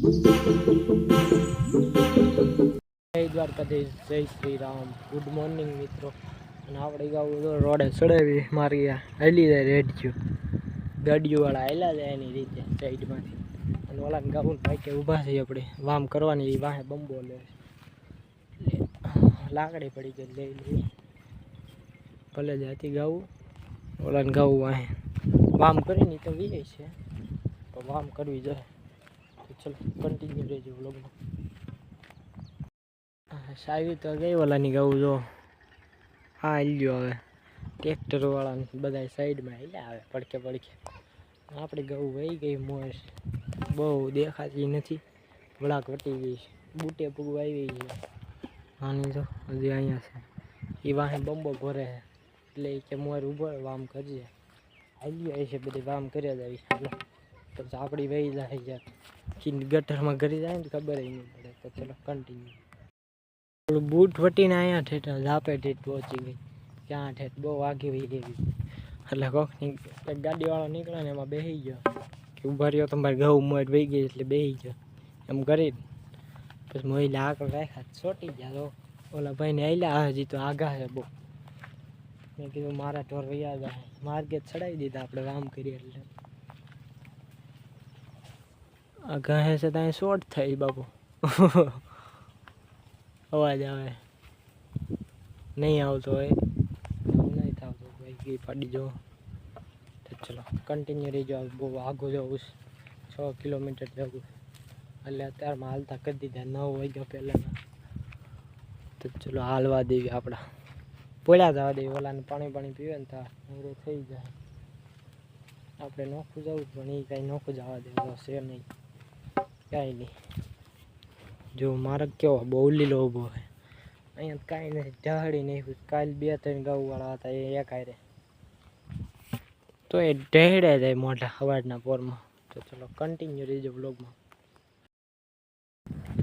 જય દ્વારકાધીશ, જય Shri Ram good morning મિત્રો. અને આપણે ગાવું તો રોડે ચડાવી, મારી હેલી જાય રેડિયો ગાડીઓવાળા હાલ્યા જાય એની રીતે, સાઈડમાંથી. અને ઓલા ગાવું ભાઈ ઊભા થઈ આપણે. વામ કરવાની એ વાહે બંબો લે લાકડી પડી ગઈ લઈ લઈ. ભલે જાતી ગાવું. ઓલાને ગાવું વાહે. વામ કરીને તો વીએ છે. તો વામ કરવી જોઈએ. ચલો કન્ટિન્યુ રહેજો વ્લોગમાં સાવી તો ગઈ ઓલાની ગાવું જો હા હાલ્યો હવે ટ્રેક્ટર વાળા બધા સાઈડમાં હાલ્યા આવે પડકે પડકે આપણે ગાવું વહી ગઈ મોર બહુ દેખાતી નથી વળાક વટી ગઈ છે બૂટે પૂગવા આવી છે આની તો હજી અહીંયા છે। એ વાહે બંબો ઘોરે છે એટલે ઈ કે મોર ઊભો રહે, વામ કરજે। હાલ્યો આવી છે બધી વામ કર્યા જ આવી. છે પછી આપણી વહી જાય છે. કે ગટરમાં ઘરી જાય ને તો ખબર નહીં પડે તો ચલો કન્ટિન્યુ ઓલું બૂટ વટીને અહીંયા ઠેઠ, ઝાપે ઠેઠ પહોંચી ગઈ. ક્યાં ઠેઠ? બહુ વાગી વહી એવી એટલે કોકની કંઈક ગાડીવાળો નીકળે ને એમાં બેસી ગયો. કે ઊભા રહ્યો તમારે ઘઉં મોટ વહી ગઈ એટલે બેસી ગયો. એમ કરી પછી મહિલા આગળ રાખ્યા ચોટી ગયા. તો ઓલા ભાઈને આયલા હજી તો આઘા છે બહુ. મેં કીધું, મારા ઢોર વૈયા જાય માર્ગે ચડાવી દીધા આપણે કામ કરીએ એટલે. આ ઘાહે છે ત્યાં શોર્ટ થઈ બાપુ. અવાજ આવે. નહીં આવતો હોય. નહીં થતો ભાઈ ઘી પાડી જો તો ચલો કન્ટિન્યુ રહી જાઓ બહુ આગું જવું છે. છ કિલોમીટર જવું એટલે અત્યારમાં હાલતા કરી દીધા નવ વાગ્યા પહેલાંના. તો ચલો, હાલવા દેવી આપણા. પોળ્યા જવા દેવી. ઓલાને પાણી પાણી પીવે ને ત્યાં નવરો થઈ જાય. આપણે નોખું જવું પણ એ કાંઈ નોખું જવા દેવું છે નહીં. કાંઈ નહીં. જો માર્ગ કેવો બહુ લીલો ઊભો છે અહીંયા કાંઈ નથી, ઢાળી નહીં કાલ બે ત્રણ ગાઉવાળા હતા, એ એક હારે. તો એ ઢેડે જાય મોઢા સવારના પોરમાં. તો ચલો કન્ટિન્યુ રહીજો બ્લોગમાં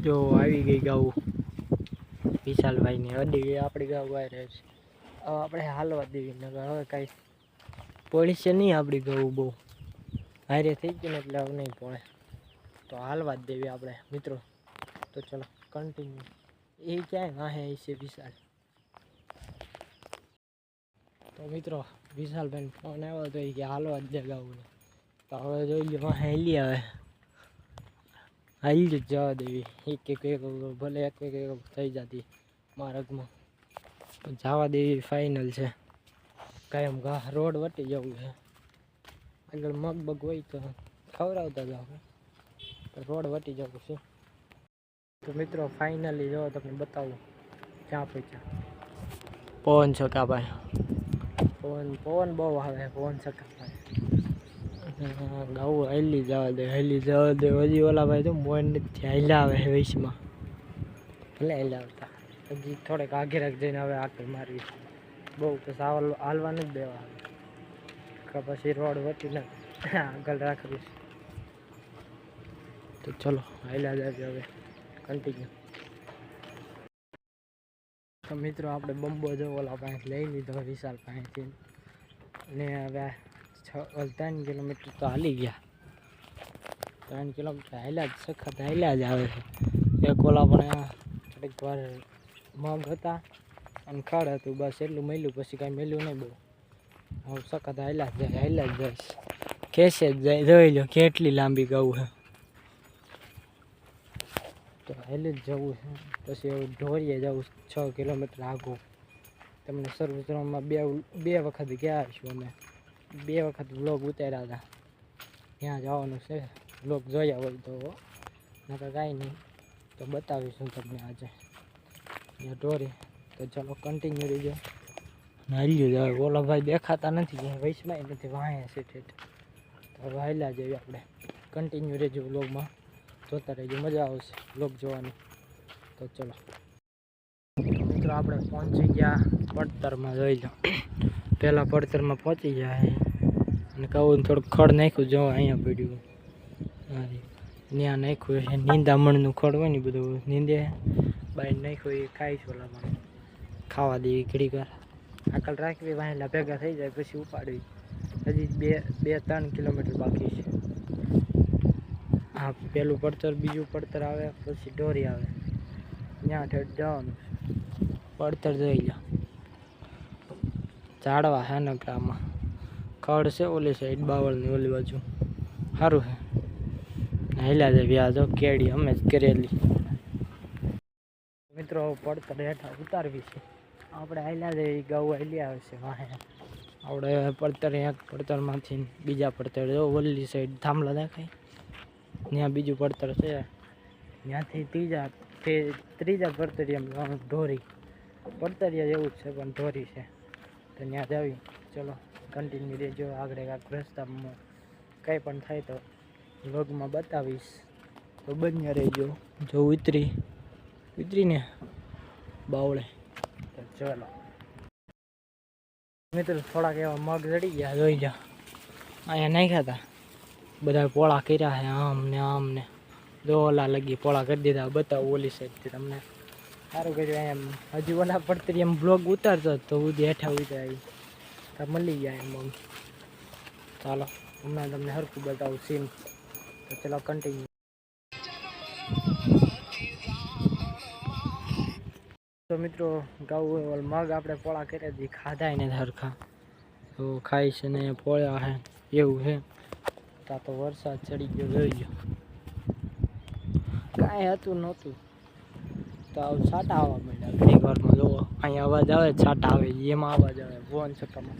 જો આવી ગઈ ગાઉ. વિશાલભાઈની અડી આપણી ગાઉ આવી રહે છે. હવે આપણે હાલવા દેવી નગર હવે કાંઈ પોલીસે નહીં આપણી ગાઉ બહુ. હારે થઈ ને એટલે હવે નહીં પોણે. તો હાલવા જ દેવી આપણે, મિત્રો. તો ચલો કન્ટિન્યુ એ ક્યાંય વાહે છે વિશાલ. તો મિત્રો વિશાલભાઈ ફોન આવ્યો તો એ કે હાલવા જ દે ગાવું તો હવે જોઈ લો વાહે હેલી આવે. હાલી જ જવા દેવી. એક એક એક ભલે એક એક એક થઈ જતી માર્ગમાં જવા દેવી ફાઇનલ છે. કાયમ ઘા રોડ વટી જવું છે. આગળ મગ બગ હોય તો ખવડાવતા પણ રોડ વટી જવું છે. તો મિત્રો ફાઇનલી જો તમને બતાવું ક્યાં પહોંચ્યા? પવન છકાભાઈ પવન પવન બહુ આવે પવન છકાભાઈ ગાવું હેલી જવા દે હેલી જવા દે. હજી ઓલા ભાઈ તો મોન નથી હાલ્યા આવે વૈશમાં. ભલે હાલ્યા આવતા. હજી થોડેક રાખ જઈને હવે આગળ મારવી બહુ પછી હાલ હાલવા નથી દેવા. કે પછી રોડ વટીને આગળ રાખવી તો ચલો, હાલ્યા જાય હવે. કન્ટિન્યુ તો મિત્રો, આપણે બંબો જો ઓલા પાસે લઈ લીધો, વિશાલ પાસેથી. અને હવે છ ત્રણ કિલોમીટર તો હાલી ગયા. ત્રણ કિલોમીટર હાલ્યા જ, સખત હાલ્યા જ આવે છે. એક ઓલા પણ થોડીક વાર મગ હતા અને ખાડ હતું, બસ એટલું મળ્યું, પછી કાંઈ મળ્યું નહીં બહુ. હવે સખત હાલ્યા જ જાય, હાલ્યા જ જાય. ખેંચે જ જાય, જોઈ લો, કેટલી લાંબી ગવું છે. તો હેલે જ જવું છે. પછી હવે ઢોરીએ જવું છ કિલોમીટર આગું. તમને સર્વત્રમાં બે બે વખત ગયા છું અમે. બે વખત બ્લોગ ઉતાર્યા હતા. ત્યાં જવાનું છે. બ્લોગ જોયા હોય તો નકર કાંઈ નહીં. તો બતાવીશું તમને આજે. ત્યાં ઢોરી. તો ચાલો કન્ટિન્યુ રહીજો. હાલ્યું જાય ઓલા ભાઈ દેખાતા નથી. વૈશ્વાય નથી. વાંહે છે ઠેઠ. તો હાલ્યા જઈએ આપણે. કન્ટિન્યુ રહેજો બ્લોગમાં જોતા રહેજો મજા આવશે બ્લોગ જોવાની. તો ચલો. મિત્રો, આપણે પહોંચી ગયા પડતરમાં, જોઈ લો. પહેલાં પડતરમાં પહોંચી ગયા અને કહું થોડુંક ખડ નાખ્યું, જો અહીંયા પડ્યું. ત્યાં નાખ્યું છે નીંદામણનું ખડ હોય ને બધું નીંદે બહાર નાખ્યું એ ખાઈશું ઓલામાં. ખાવા દેવી ઘડી વાર. આકલ રાખવી વાહેલા ભેગા થઈ જાય, પછી ઉપાડવી. હજી બે બે, ત્રણ કિલોમીટર બાકી છે. આ પેલું પડતર, બીજું પડતર આવે, પછી ઢોરી આવે. ત્યાં ઠેઠ જવાનું પડતર જોઈ લો ઝાડવા હે નકરામાં ખડ છે ઓલી સાઈડ બાવળની ઓલી બાજુ. સારું છે હેલા છે વ્યાજો કેડી અમે જ કરેલી. મિત્રો પડતર હેઠા ઉતારવી છે. આપણે હાલ્યા જઈએ ગૌ હેલી આવે છે. વાહે. આપણે પડતર એક પડતરમાંથી બીજા પડતર, જો ઓલી સાઈડ થાંભલા દેખાય. ત્યાં બીજું પડતર છે. ત્યાંથી ત્રીજા ત્રીજા પડતરિયામાં ધોરી. પડતરિયા જેવું જ છે, પણ ધોરી છે. તો ત્યાં જાવી. ચલો કન્ટિન્યુ રહેજો આગળ કાંઈક રસ્તામાં કંઈ પણ થાય તો વ્લોગમાં બતાવીશ. તો બન્યા રહેજો જો ઉતરી. ઉતરીને બાવળે. તો ચલો. મિત્રો, થોડાક એવા મગ જડી ગયા. જોઈ જા. અહીંયા નાખ્યા હતા. બધા પોળા કર્યા છે આમ ને આમ ને જો ઓલા લગી પોળા કરી દીધા, બતાવું ઓલી સાઈડથી તમને. સારું કર્યું એમ. હજી ઓલા પડતરી એમ બ્લોગ ઉતારતો તો ઉધી હેઠા ઉતરી આવી. તો મળી જાય એમ આમ. ચાલો, હમણાં તમને હરખું બતાવું સીન તો ચલો કન્ટિન્યુ તો મિત્રો, ગાઉ ઓલ મગ આપણે પોળા કર્યા હતી ખાધા એને હરખા. તો ખાઈ છે ને પોળ્યા હે એવું છે. ત્યાં તો વરસાદ ચડી ગયો, જોઈ ગયો કાંઈ હતું નહોતું. તો આવું છાંટા આવવા માંડ્યા. ઘણી વારમાં જોવો અહીંયા અવાજ આવે, છાંટા આવે, એમાં અવાજ આવે. ફોન છક્કામાં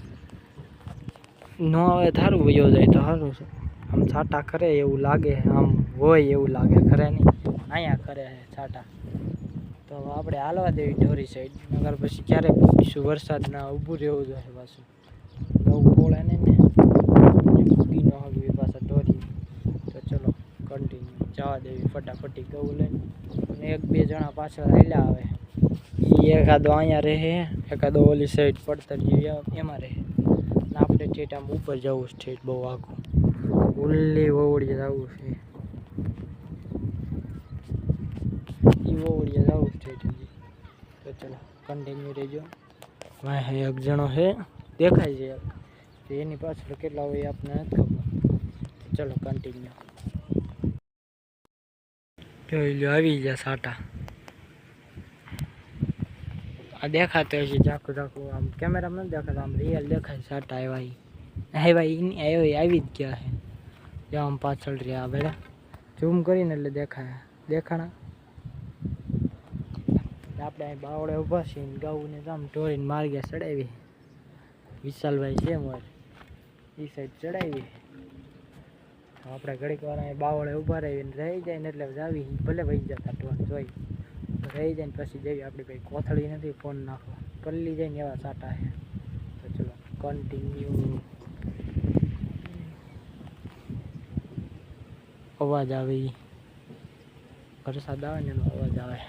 ન આવે થારું વયો જાય તો સારું છે. આમ છાટા કરે એવું લાગે, આમ હોય એવું લાગે ખરે નહીં. અહીંયા કરે છે છાંટા. તો આપણે હાલવા દેવી ઢોરી સાઈડ નગર પછી ક્યારે પૂછીશું વરસાદના ઊભું રહેવું જોઈએ પાછું. બહુ પોળે ને ને ઉગી ન હગવી પાછા ઢોરી તો ચલો કન્ટિન્યુ જવા દેવી ફટાફટી ગવું લઈને અને એક બે જણા પાછળ હાલ્યા આવે એ એકાદો અહીંયા રહે એકાદો ઓલી સાઈડ પડતર જેવી એમાં રહે અને આપણે ઠેઠ આમ ઉપર જવું છે ઠેઠ બહુ આખું ઉલ્લી વવડીએ જવું છે એ વવડીએ જવું છે ઠેઠ હજી તો ચલો કન્ટિન્યુ રહેજો વાહ એક જણો છે દેખાય છે એક તો એની પાછળ કેટલા હોય એ આપણને નથી ખબર તો ચલો કન્ટિન્યુ જોઈ લો આવી ગયા સાટા. આ દેખાતો હશે ઝાકું ઝાકું, આમ કેમેરામાં નથી દેખાતો, આમ રિયલ દેખાય સાટા આવ્યા આવ્યા આવ્યો આવી જ ગયા છે. જો આમ પાછળ રહ્યા બધા ઝૂમ કરીને એટલે દેખાય. દેખાણા? આપણે અહીં બાવળે ઊભા છીએ ગાઉને આમ ઢોરીને માર્ગે ચડાવી. વિશાલભાઈ છે મોર એ સાઈડ ચડાવી. આપણે ઘડીક વાર બાવળે ઊભા રહીને રહી જાય ને એટલે જાવી ભલે વહી જતા ઢોર જોઈ. રહી જાય ને પછી જઈએ આપણી ભાઈ કોથળી નથી, ફોન નાખો. પલ્લી જાય ને એવા સાટા છે તો ચલો કન્ટિન્યુ અવાજ આવે વરસાદ આવે ને એનો અવાજ આવે.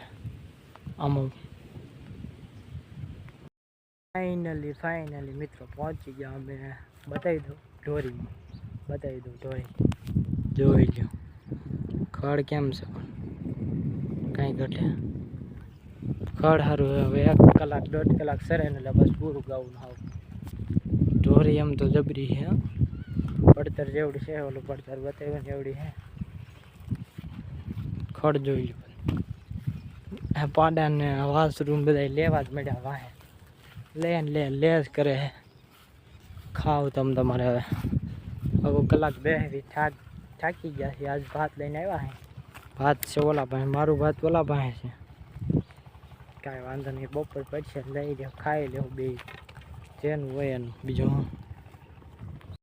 આમાં ફાઇનલી ફાઇનલી મિત્રો, પહોંચી ગયા અમે. બતાવી દઉં ઢોરી બતાવી દઉં ઢોરી. જોઈ લો ખડ કેમ છે? કાંઈ ઘટે? ખડ સારું હવે એક કલાક, દોઢ કલાક સરે ને એટલે બસ પૂરું ગાવું હાવ. ઢોરી એમ તો જબરી છે પડતર જેવડી છે, ઓલું પડતર બતાવ્યું ને એવડી છે. ખડ જોઈ લો આ પાડા ને વાસરૂમ બધા લેવા જ મળ્યા વાહે. લે લે લે જ કરે. ખાવ તમ તમારે હવે. હવે કલાક બે થાક થાકી ગયા છે. આજ ભાત લઈને આવ્યા હે ભાત છે ઓલા પાસે મારું ભાત ઓલા પાસે છે. કાંઈ વાંધો નહીં બપોર પડશે લઈ જાઓ ખાઈ લેવું બે જેનું હોય એનું બીજું